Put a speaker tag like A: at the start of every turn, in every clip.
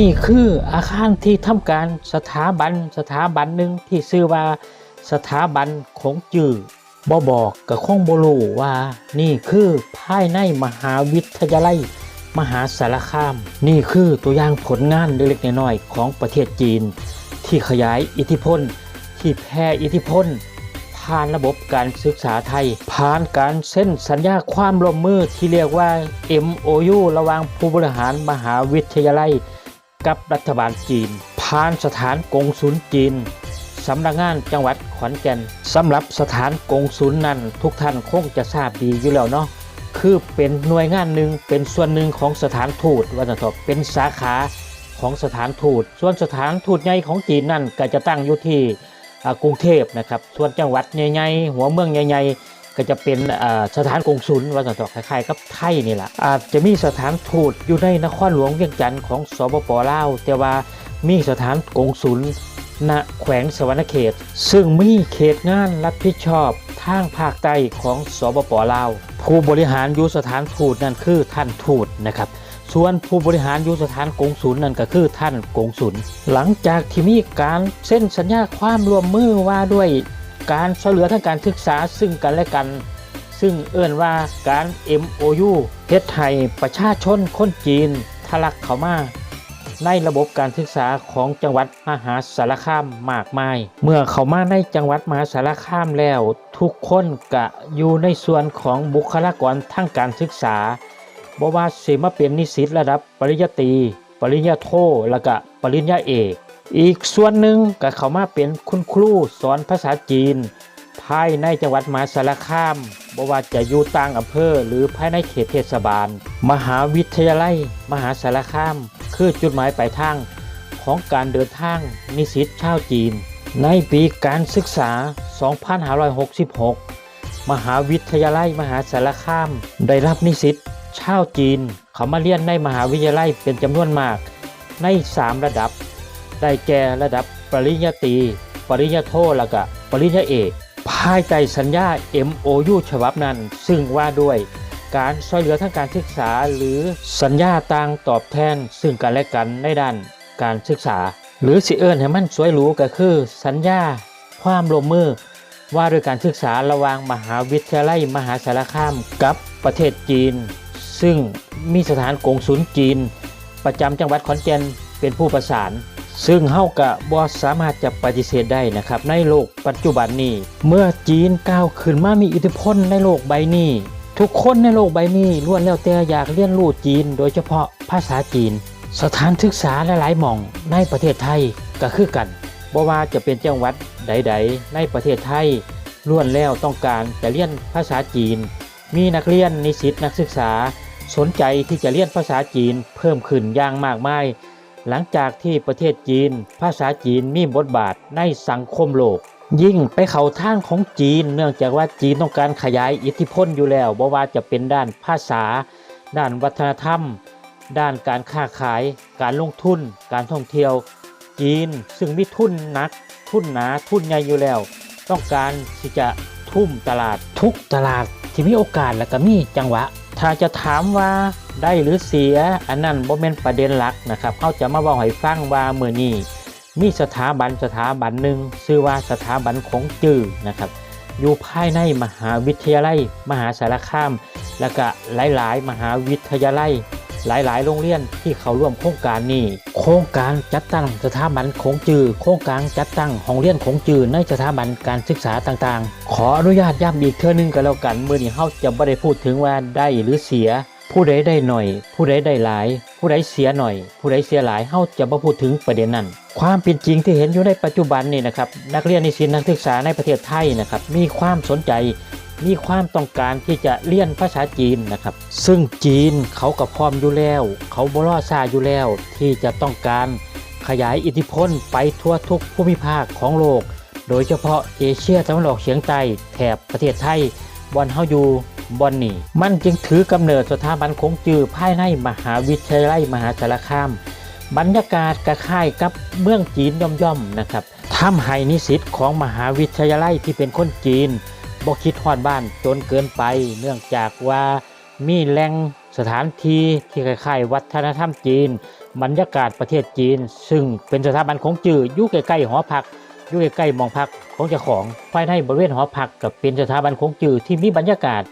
A: นี่คืออาคารที่ทำการสถาบันสถาบันหนึ่งที่ชื่อว่าสถาบันของจือบ่บอกกับคงบ่รู้ว่า นี่คือภายในมหาวิทยาลัย มหาสารคาม นี่คือตัวอย่างผลงานเล็กๆน้อยๆของประเทศจีน ที่ขยายอิทธิพล ที่แพร่อิทธิพลผ่านระบบการศึกษาไทย ผ่านการเซ็นสัญญาความร่วมมือที่เรียกว่า MOU ระหว่างผู้บริหารมหาวิทยาลัย กับรัฐบาลจีน ผ่านสถานกงสุลจีนสำนักงานจังหวัดขอนแก่นสำหรับสถานกงสุลนั้น ทุกท่านคงจะทราบดีอยู่แล้วเนาะคือเป็นหน่วยงานหนึ่งเป็นส่วนหนึ่งของสถานทูตว่าจะถอเป็นสาขาของสถานทูต ส่วนสถานทูตใหญ่ของจีนนั่นก็จะตั้งอยู่ที่กรุงเทพนะครับ ส่วนจังหวัดใหญ่ๆหัวเมืองใหญ่ๆ ก็จะเป็นสถานกงสุลว่าสันตอคล้ายๆกับไทยนี่แหละอาจจะมีสถานทูตอยู่ในนครหลวงเวียงจันทร์ของสปปลาวแต่ว่ามีสถานกงสุลณแขวงสวรรณเขต ซึ่งมีเขตงานรับผิดชอบทางภาคใต้ของสปปลาว ผู้บริหารอยู่สถานทูตนั่นคือท่านทูตนะครับ ส่วนผู้บริหารอยู่สถานกงศูนย์นั่นก็คือท่านกงศูนย์หลังจากที่มีการเส้นสัญญาความร่วมมือว่าด้วย การช่วยเหลือทางการศึกษาซึ่งกันและกัน ซึ่งเอื้นว่าการ MOU เฮ็ดให้ประชาชนคนจีนทะลักเข้ามาในระบบการศึกษาของจังหวัดมหาสารคามมากมาย เมื่อเข้ามาในจังหวัดมหาสารคามแล้ว ทุกคนกะอยู่ในส่วนของบุคลากรทางการศึกษาบ่ว่าสิมาเป็นนิสิตระดับปริญญาตรี ปริญญาโท แล้วก็ปริญญาเอก อีกส่วนหนึ่งก็เข้ามาเป็นคุณครูสอนภาษาจีน ภายในจังหวัดมหาสารคามบ่ว่าจะอยู่ต่างอำเภอหรือภายในเขตเทศบาล มหาวิทยาลัย มหาสารคาม คือจุดหมายปลายทางของการเดินทางนิสิตชาวจีน ในปีการศึกษา 2566 มหาวิทยาลัยมหาสารคาม ได้รับนิสิตชาวจีน เขามาเรียนในมหาวิทยาลัยเป็นจำนวนมากใน 3 ระดับ ได้แก่ระดับปริญญาตรี ปริญญาโทและก็ปริญญาเอก ภายใต้สัญญา MOU ฉบับนั้น ซึ่งว่าด้วยการช่วยเหลือทางการศึกษาหรือสัญญาต่างตอบแทน ซึ่งกันและกันในด้านการศึกษา หรือสิเอิญให้มันสวยหรูก็คือ สัญญา ความร่วมมือ ว่าด้วยการศึกษาระหว่างมหาวิทยาลัยมหาสารคามกับประเทศจีน ซึ่งมีสถานกงศูนย์จีน ประจำจังหวัดขอนแก่นเป็นผู้ประสาน ซึ่งเฮากะบ่สามารถจะปฏิเสธได้นะครับ ในโลกปัจจุบันนี้ เมื่อจีนก้าวขึ้นมามีอิทธิพลในโลกใบนี้ ทุกคนในโลกใบนี้ล้วนแล้วแต่อยากเรียนรู้จีน โดยเฉพาะภาษาจีน สถานศึกษาหลายๆหม่องในประเทศไทยก็คือกันบ่ว่าจะเป็นจังหวัดใด ๆ ในประเทศไทยล้วนแล้วต้องการจะเรียนภาษาจีน มีนักเรียนนิสิตนักศึกษา สนใจที่จะเรียนภาษาจีนเพิ่มขึ้นอย่างมากมาย หลังจากที่ประเทศจีน ภาษาจีนมีบทบาทในสังคมโลก ยิ่งไปเข้าทางของจีน เนื่องจากว่าจีนต้องการขยายอิทธิพลอยู่แล้วบ่ว่าจะเป็นด้านภาษา ด้านวัฒนธรรม ด้านการค้าขาย การลงทุน การท่องเที่ยว จีนซึ่งมีทุนนัก ทุนหนาทุนใหญ่อยู่แล้ว ต้องการที่จะทุ่มตลาดทุกตลาดที่มีโอกาสและก็มีจังหวะ ถ้าจะถามว่าได้หรือเสียอันนั้นบ่แม่นประเด็นหลักนะครับเขาจะมาบอกให้ฟังว่าเมื่อนี้มีสถาบันสถาบันหนึ่งชื่อว่าสถาบันของจื้อนะครับอยู่ภายในมหาวิทยาลัย มหาสารคาม และก็หลาย ๆ มหาวิทยาลัย หลาย ๆ โรงเรียนที่เขาร่วมโครงการนี้ โครงการจัดตั้งสถาบันของจือ โครงการจัดตั้งห้องเรียนของจือในสถาบันการศึกษาต่างๆ ขออนุญาตย้ำอีกเทื่อนึงก็แล้วกันเมื่อนี้เฮาจะไม่ได้พูดถึงว่าได้หรือเสีย ผู้ใดได้หน่อย ผู้ใดได้หลาย ผู้ใดเสียหน่อย ผู้ใดเสียหลายเฮาจะบ่พูดถึงประเด็นนั้น ความเป็นจริงที่เห็นอยู่ในปัจจุบันนี่นะครับนักเรียนนิสิตนักศึกษาในประเทศไทยนะครับมีความสนใจ มีความต้องการที่จะเรียนภาษาจีนนะครับ ซึ่งจีนเขาก็พร้อมอยู่แล้ว เขาบรอซาอยู่แล้ว ที่จะต้องการขยายอิทธิพลไปทั่วทุกภูมิภาคของโลก โดยเฉพาะเอเชียตะวันออกเฉียงใต้แถบประเทศไทยบอนเฮาอยู่บอนนี่ มันจึงถือกำเนิดสถาบันคงจือภายในมหาวิทยาลัยมหาสารคาม บรรยากาศกระค่ายกับเมืองจีนย่อมๆนะครับทำให้นิสิตของมหาวิทยาลัยที่เป็นคนจีน บ่คิดฮอดบ้านจนเกินไป เนื่องจากว่ามีแหล่งสถานที่ที่คล้ายๆวัฒนธรรมจีน บรรยากาศประเทศจีน ซึ่งเป็นสถาบันของจื่ออยู่ใกล้ๆหอพักอยู่ใกล้ๆมองพักของเจ้าของภายในบริเวณหอพักกับเป็นสถาบันของจื่อที่มีบรรยากาศ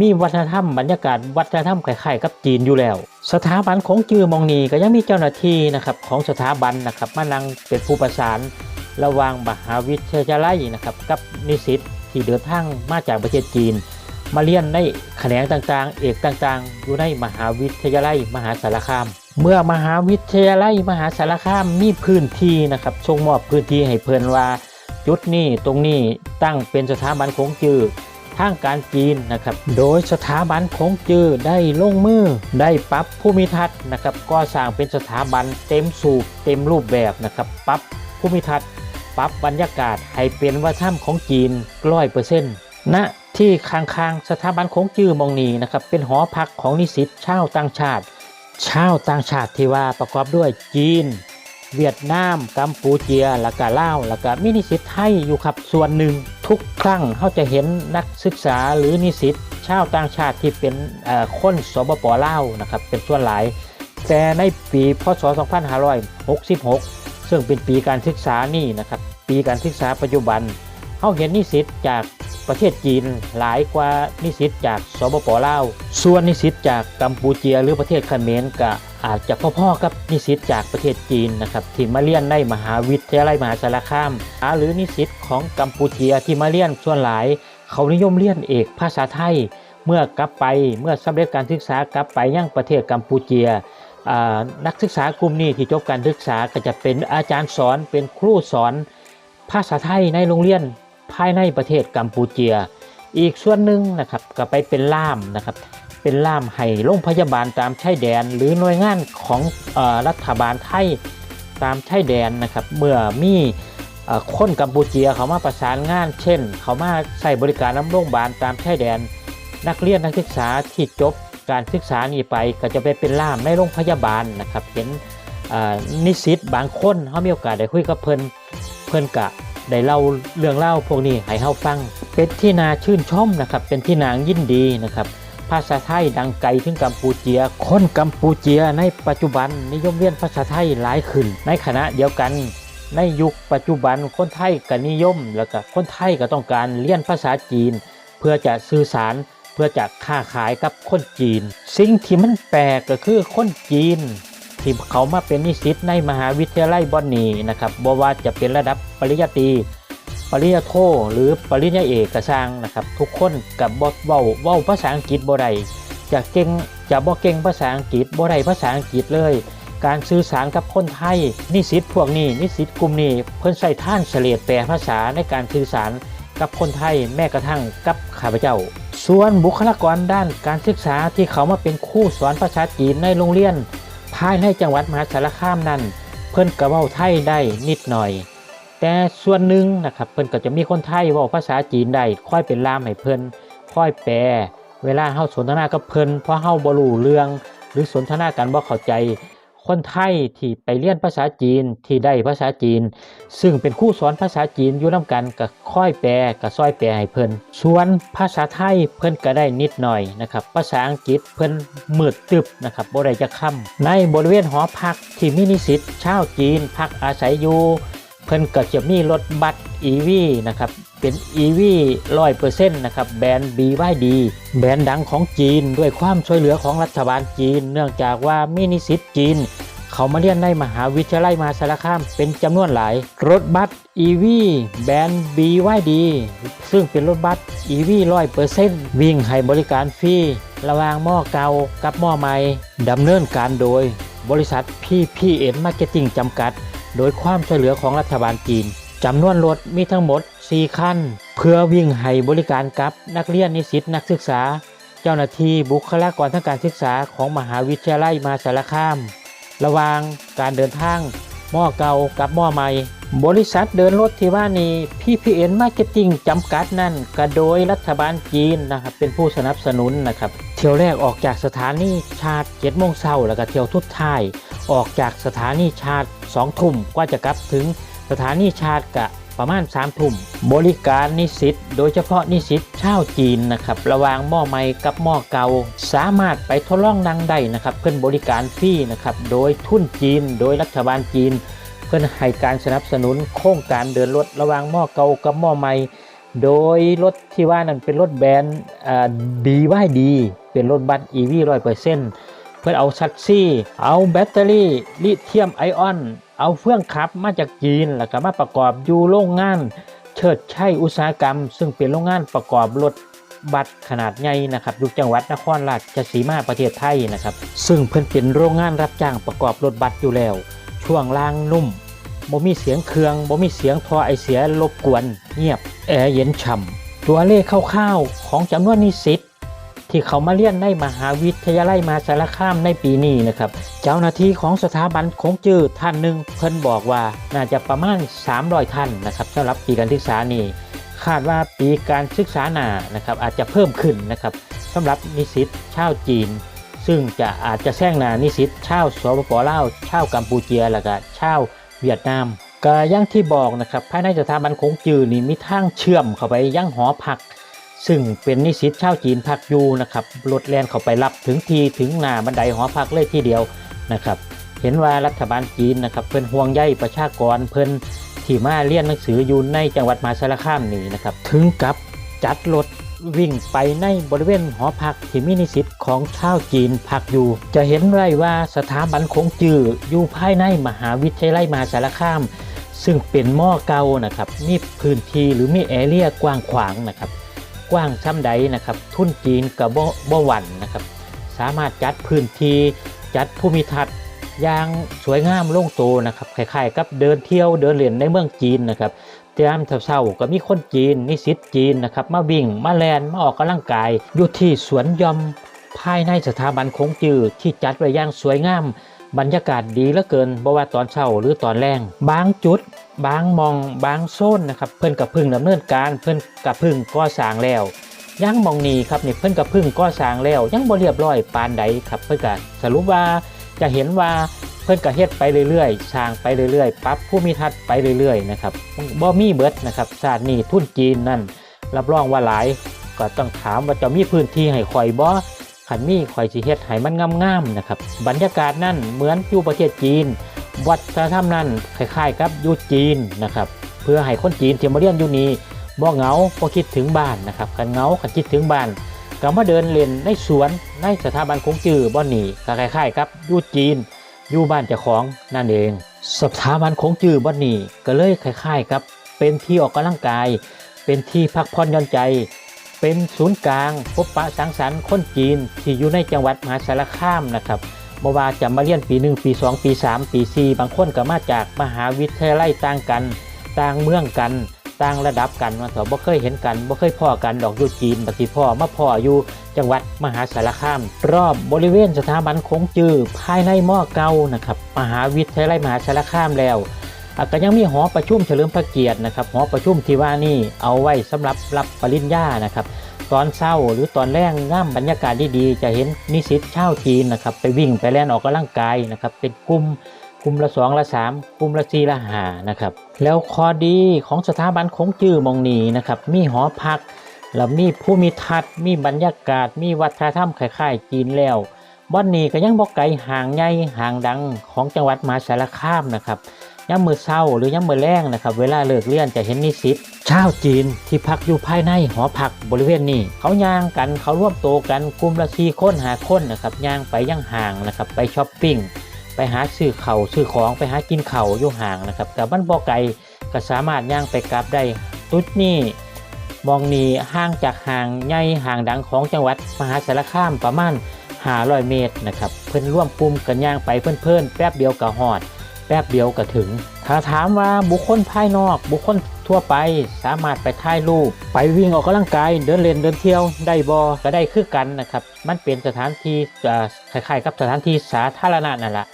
A: มีวัฒนธรรมบรรยากาศวัฒนธรรมคล้ายๆกับจีนอยู่แล้ว สถาบันของจื่อมองนีก็ยังมีเจ้าหน้าที่นะครับของสถาบันนะครับมานั่งเป็นผู้ประสาน ระหว่างมหาวิทยาลัยนะครับกับนิสิต ที่เดินทางมาจากประเทศจีน มาเรียนในแขนงต่างๆ เอกต่างๆ อยู่ในมหาวิทยาลัยมหาสารคาม เมื่อมหาวิทยาลัยมหาสารคามมีพื้นที่นะครับส่งมอบพื้นที่ให้เพิ่นว่าจุดนี้ตรงนี้ตั้งเป็นสถาบันของจือทางการจีนนะครับ โดยสถาบันของจือได้ลงมือได้ปรับภูมิทัศน์นะครับ ก็สร้างเป็นสถาบันเต็มสูบเต็มรูปแบบนะครับปรับภูมิทัศน์ ปรับบรรยากาศให้เป็นวัฒนธรรมของจีนร้อยเปอร์เซ็นต์ณที่ข้างๆสถาบันของจือมองนีนะครับเป็นหอพักของนิสิตชาวต่างชาติ ชาวต่างชาติที่ว่าประกอบด้วยจีน เวียดนาม กัมพูเจียและก็ลาวและก็มีนิสิตไทยอยู่ครับส่วนหนึ่ง ทุกครั้งเขาจะเห็นนักศึกษาหรือนิสิตชาวต่างชาติที่เป็นคนสปปลาวนะครับเป็นส่วนหลาย แต่ในปีพศ 2566 ซึ่งเป็นปีการศึกษานี่นะครับ ปีการศึกษาปัจจุบันเขาเห็นนิสิตจากประเทศจีนหลายกว่านิสิตจากสปปลาว ส่วนนิสิตจากกัมพูเจียหรือประเทศเขมรก็อาจจะพ่อๆกับนิสิตจากประเทศจีนนะครับที่มาเรียนในมหาวิทยาลัยมหาสารคามหรือนิสิตของกัมพูเชียที่มาเรียนส่วนหลาย เขานิยมเรียนเอกภาษาไทย เมื่อกลับไปเมื่อสำเร็จการศึกษากลับไปยังประเทศกัมพูเชียอ่า นักศึกษากลุ่มนี้ที่จบการศึกษาก็จะเป็นอาจารย์สอนเป็นครูสอนภาษาไทยในโรงเรียนภายในประเทศกัมพูเชีย อีกส่วนหนึ่งนะครับก็ไปเป็นล่ามนะครับเป็นล่ามให้โรงพยาบาลตามชายแดน หรือหน่วยงานของอรัฐบาลไทยตามชายแดนนะครับเมื่อมีอคนกัมพูเชียเขามาประสานงาน เช่น เขามาใส่บริการน้ำโรงพยาบาลตามชายแดน นักเรียนนักศึกษาที่จบ การศึกษานี้ไปก็จะไปเป็นล่ามในโรงพยาบาลนะครับ เห็นนิสิตบางคนเขามีโอกาสได้คุยกับเพิ่นเพิ่นกะได้เล่าเรื่องเล่าพวกนี้ให้เฮาฟัง เป็นที่นาชื่นชมนะครับ เป็นที่นางยินดีนะครับ ภาษาไทยดังไกลถึงกัมพูเชีย คนกัมพูเชียในปัจจุบันนิยมเรียนภาษาไทยหลายขึ้น ในขณะเดียวกันในยุคปัจจุบันคนไทยก็นิยม แล้วก็คนไทยก็ต้องการเรียนภาษาจีน เพื่อจะสื่อสาร เพื่อจะค้าขายกับคนจีน สิ่งที่มันแปลกก็คือคนจีน ที่เขามาเป็นนิสิตในมหาวิทยาลัยบอนนีนะครับบ่ว่าจะเป็นระดับปริญญาตรีปริญญาโทหรือปริญญาเอกกระสร้างนะครับ ทุกคนกับบ่เว้าเว้าภาษาอังกฤษบ่ได้จะเก่งจะบ่เก่งภาษาอังกฤษบ่ได้ภาษาอังกฤษเลย การสื่อสารกับคนไทย นิสิตพวกนี้นิสิตกลุ่มนี้เพิ่นใส่ท่านเฉลียแปลภาษาในการสื่อสารกับคนไทยแม้กระทั่งกับข้าพเจ้า ส่วนบุคลากรด้านการศึกษาที่เขามาเป็นครูสอนภาษาจีนในโรงเรียน ภายในจังหวัดมหาสารคามนั้น เพิ่นก็เว้าไทยได้นิดหน่อย แต่ส่วนหนึ่งนะครับเพิ่นก็จะมีคนไทยเว้าภาษาจีนได้ค่อยเป็นล่ามให้เพิ่นค่อยแปล เวลาเฮาสนทนากับเพิ่นเพราะเฮาบ่รู้เรื่อง หรือสนทนากันบ่เข้าใจ คนไทยที่ไปเรียนภาษาจีนที่ได้ภาษาจีน ซึ่งเป็นครูสอนภาษาจีนอยู่นํกันก็ค่อยแปลก็ซอยแปลให้เพิ่นส่วนภาษาไทยเพิ่นก็ได้นิดหน่อยนะครับภาษาอังกฤษเพิ่นมืดตึบนะครับบ่ได้จะค้ำในบริเวณหอพักที่มินิสิตชาวจีนพักอาศัยอยู่ เพิ่นก็จะมีรถบัส EV นะครับ เป็น EV 100%นะครับแบรนด์ BYD แบรนด์ดังของจีนด้วยความช่วยเหลือของรัฐบาลจีน เนื่องจากว่ามีนิสิตจีน เขามาเรียนในมหาวิทยาลัยมหาสารคามเป็นจำนวนหลาย รถบัส EV แบรนด์ BYD ซึ่งเป็นรถบัส EV 100%วิ่งให้บริการฟรีระหว่างหม้อเก่ากับหม้อใหม่ดำเนินการโดย บริษัท PPN Marketing จำกัด โดยความช่วยเหลือของรัฐบาลจีนจำนวนรถมีทั้งหมด 4 คัน เพื่อวิ่งให้บริการกับนักเรียนนิสิตนักศึกษา เจ้าหน้าที่บุคลากรทางการศึกษาของมหาวิทยาลัยมาสารคาม ระหว่างการเดินทางหม้อเก่ากับหม้อใหม่ บริษัทเดินรถที่ว่านี้ PPN Marketing จำกัดนั่นก็โดยรัฐบาลจีนนะครับเป็นผู้สนับสนุนนะครับ เที่ยวแรกออกจากสถานีชาร์จ7โมงเช้าแล้วก็เที่ยวทุดท้าย ออกจากสถานีชาร์จ2ทุ่มกว่าจะกลับถึงสถานีชาร์จกะประมาณ3ทุ่ม บริการนิสิตโดยเฉพาะนิสิตชาวจีนนะครับระหว่างหม้อใหม่กับหม้อเก่าสามารถไปทดลองนั่งได้นะครับเพื่อนบริการฟรีนะครับโดยทุนจีน โดยรัฐบาลจีน เพื่อให้การสนับสนุนโครงการเดินรถระหว่างหม้อเก่ากับหม้อใหม่ โดยรถที่ว่านั้นเป็นรถแบรนด์ดีว่ายดี เป็นรถบัส EV ร้อยเปอร์เซ็นต์เพื่อเอาชัดซี่ เอาแบตเตอรี่ลิเธียมไอออน เอาเฟื่องขับมาจากจีน แล้วก็มาประกอบอยู่โรงงาน เชิดชัยอุตสาหกรรม ซึ่งเป็นโรงงานประกอบรถบัสขนาดใหญ่นะครับอยู่จังหวัดนครราชสีมาประเทศไทยนะครับ ซึ่งเพิ่นเป็นโรงงานรับจ้างประกอบรถบัสอยู่แล้ว ช่วงล่างนุ่มบ่มีเสียงเครืองบ่มีเสียงทอไอเสียรบกวน เงียบแอร์เย็นฉ่ำตัวเลขคร่าวๆของจำนวนนิสิตที่เขามาเรียนในมหาวิทยาลัยมาสารคามในปีนี้นะครับ เจ้าหน้าที่ของสถาบันคงจื้อท่านหนึ่งเพิ่นบอกว่าน่าจะประมาณ 300 ท่านนะครับสำหรับปีการศึกษานี้คาดว่าปีการศึกษาหน้านะครับอาจจะเพิ่มขึ้นนะครับสำหรับนิสิตชาวจีน ซึ่งจะอาจจะแซงหน้านิสิตชาวสปปลาวชาวกัมพูเชียแล้วก็ชาวเวียดนามก็อย่างที่บอกนะครับภายในสถาบันคงจือนี่มีทางเชื่อมเข้าไปยังหอพัก ซึ่งเป็นนิสิตชาวจีนพักอยู่นะครับรถแล่นเข้าไปรับถึงทีถึงหน้าบันไดหอพักเลยทีเดียวนะครับเห็นว่ารัฐบาลจีนนะครับเพิ่นห่วงใยประชากรเพิ่นที่มาเรียนหนังสืออยู่ในจังหวัดมหาสารคามนี่นะครับถึงกับจัดรถ วิ่งไปในบริเวณหอพักที่มีนิสิตของชาวจีนพักอยู่ จะเห็นได้ว่าสถาบันคงจืออยู่ภายในมหาวิทยาลัยมหาสารคาม ซึ่งเป็นหม้อเก่านะครับมีพื้นที่หรือมีแอเรียกว้างขวางนะครับ กว้างช่ำใดนะครับ ทุนจีนกับบ่บ่หวันนะครับ สามารถจัดพื้นที่จัดภูมิทัศน์อย่างสวยงามโล่งโตนะครับคล้ายๆกับเดินเที่ยวเดินเล่นในเมืองจีนนะครับ เตรียมเช้าๆก็มีคนจีนนิสิตจีนนะครับ มาวิ่งมาแลนมาออกกำลังกายอยู่ที่สวนยอมภายในสถาบันคงจือที่จัดไว้อย่างสวยงาม บรรยากาศดีเหลือเกินบ่ว่าตอนเช้าหรือตอนแรงบางจุด บางมองบางโซนนะครับเพิ่นกับพึ่งดำเนินการเพิ่นกับพึ่งก่อสร้างแล้วยังมองนี้ครับนี่เพิ่นกับพึ่งก่อสร้างแล้วยังบ่เรียบร้อยปานใดครับเพิ่นก็สรุปว่าจะเห็นว่า เพิ่อนก็เฮ็ดไปเรื่อยๆสร้างไปเรื่อยๆปรับภูมิทัศน์ไปเรื่อยๆนะครับบ่มีเบิดนะครับศาสตร์นี้ทุนจีนนั่นรับรองว่าหลายก็ต้องถามว่าจะมีพื้นที่ให้ข่อยบ่ขันมีข่อยสิเฮ็ดให้มันงามๆนะครับบรรยากาศนั่นเหมือนอยู่ประเทศจีน วัฒนธรรมนั้นคล้ายๆกับอยู่จีนนะครับเพื่อให้คนจีนที่มาเรียนอยู่นี้บ่เหงาบ่คิดถึงบ้านนะครับกันเหงากันคิดถึงบ้านก็มาเดินเล่นในสวนในสถาบันคงจือบ่หนีคล้ายๆกับอยู่จีน อยู่บ้านเจ้าของนั่นเอง สถาบันคงจือบ่นี่ก็เลยคล้ายๆกับ เป็นที่ออกกำลังกาย เป็นที่พักผ่อนย่อนใจ เป็นศูนย์กลาง พบปะสังสรรค์คนจีน ที่อยู่ในจังหวัดมหาสารคามนะครับบ่ว่าจะมาเรียนปี 1 ปี 2 ปี 3 ปี 4 บางคนก็มาจากมหาวิทยาลัยต่างกัน ต่างเมืองกัน ต่างระดับกันมาเถอะบ่เคยเห็นกันบ่เคยพ่อกันดอกอยู่จีนบัดสิพ่อมาพ่ออยู่จังหวัดมหาสารคาม รอบบริเวณสถาบันคงจือภายในหม้อเก่านะครับมหาวิทยาลัยมหาสารคามแล้วก็ยังมีหอประชุมเฉลิมพระเกียรตินะครับหอประชุมที่ว่านี่เอาไว้สำหรับรับปริญญานะครับตอนเช้าหรือตอนแรงง่ามบรรยากาศดีๆจะเห็นนิสิตชาวจีนนะครับไปวิ่งไปแล่นออกกำลังกายนะครับเป็นกลุ่ม ลุ่มละสองละสามกลุ่มละสี่ละหานะครับ แล้วข้อดีของสถาบันคงจื้อมองนี้นะครับ มีหอพัก แล้วมีภูมิทัศน์ มีบรรยากาศ มีวัฒนธรรมคล้ายๆจีนแล้วบ่อนนี้ก็ยังบ่ไกลห่างใหญ่ห่างดังของจังหวัดมหาสารคามนะครับย่ำมือเศร้าหรือย่ำมือแรงนะครับ เวลาเลิกเรียนจะเห็นนิสิตชาวจีนที่พักอยู่ภายในหอพักบริเวณนี้ เขาย่างกันเขาร่วมโตกันกลุ่มละสี่คนหาคนนะครับย่างไปย่างห่างนะครับ ไปช้อปปิ้ง ไปหาซื้อเข่าซื้อของไปหากินเข่าอยู่ห่างนะครับแต่บ้านบ่อไก่ก็สามารถย่างไปกลับได้ตุดนี่มองนีห่างจากห่างใหญ่ห่างดังของจังหวัดมหาสารคามประมาณ500เมตรนะครับเพิ่อนร่วมกลุ่มกันย่างไปเพิ่อนๆแป๊บเดียวก็ฮอด แป๊บเดียวก็ถึง ถ้าถามว่าบุคคลภายนอก บุคคลทั่วไปสามารถไปถ่ายรูป ไปวิ่งออกกำลังกาย เดินเล่นเดินเที่ยวได้บอก็ได้คือกันนะครับ มันเป็นสถานที่คล้ายๆกับสถานที่สาธารณะนั่นแหละ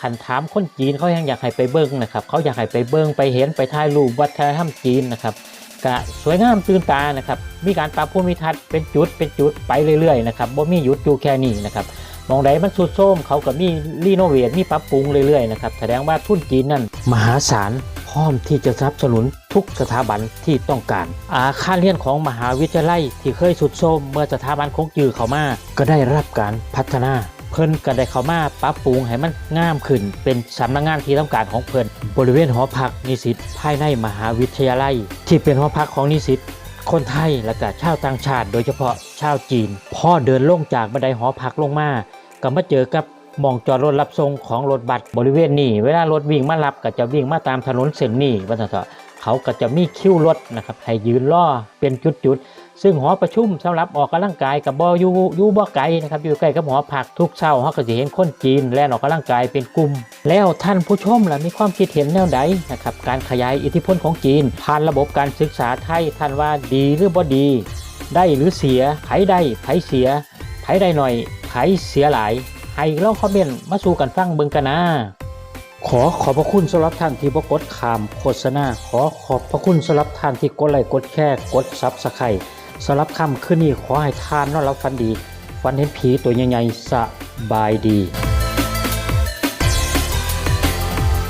A: คันถามคนจีนเขายังอยากให้ไปเบิ้งนะครับ เขาอยากให้ไปเบิ้งไปเห็นไปถ่ายรูปวัฒนธรรมจีนนะครับก็สวยงามตื่นตานะครับ มีการปรับภูมิทัศน์เป็นจุดเป็นจุดไปเรื่อยๆนะครับบ่มีหยุดอยู่แค่นี้นะครับมองใดมันสุดโทมเขาก็มีรีโนเวทมีปรับปรุงเรื่อยๆนะครับแสดงว่าทุนจีนนั่นมหาศาลพร้อมที่จะสนับสนุนทุกสถาบันที่ต้องการ อาคารเรียนของมหาวิทยาลัยที่เคยสุดโทมเมื่อสถาบันคงจือเขามาก็ได้รับการพัฒนา พิ่นก็ได้เข้ามาปรับปรุงให้มันงามขึ้น เป็นสำนักงานที่ต้องการของเพิ่นบริเวณหอพักนิสิตภายในมหาวิทยาลัย ที่เป็นหอพักของนิสิตคนไทยและก็ชาวต่างชาติ โดยเฉพาะชาวจีนพ่อเดินลงจากบันไดหอพักลงมาก็มาเจอกับมองจอดรถรับส่งของรถบัสบริเวณนี้ เวลารถวิ่งมารับก็จะวิ่งมาตามถนนเส้นนี้วันนเถอะเขาก็จะมีคิวรถนะครับให้ยืนรอเป็นจุดๆ ซึ่งหอประชุมสำหรับออกกำลังกายกับบ่อยู่อยู่บ่ไกลนะครับอยู่ใกล้กับหอพักทุกเช้าเขาก็จะเห็นคนจีนแล่นออกกำลังกายเป็นกลุ่ม แล้วท่านผู้ชมล่ะมีความคิดเห็นแนวใดนะครับการขยายอิทธิพลของจีน ผ่านระบบการศึกษาไทยท่านว่าดีหรือบ่ดี ได้หรือเสียไผได้ไผเสียไผได้หน่อยไผเสียหลาย ให้ลองคอมเมนต์มาสู่กันฟังเบิ่งกันนะขอขอบพระคุณสำหรับท่านที่บกดขามโฆษณาขอขอบพระคุณสำหรับท่านที่กดไลค์กดแชร์กดซับสไครต์ สำหรับค่ำคืนนี้ขอให้ทานนอนรับฝันดีฝันเห็นผีตัวใหญ่ๆสบายดี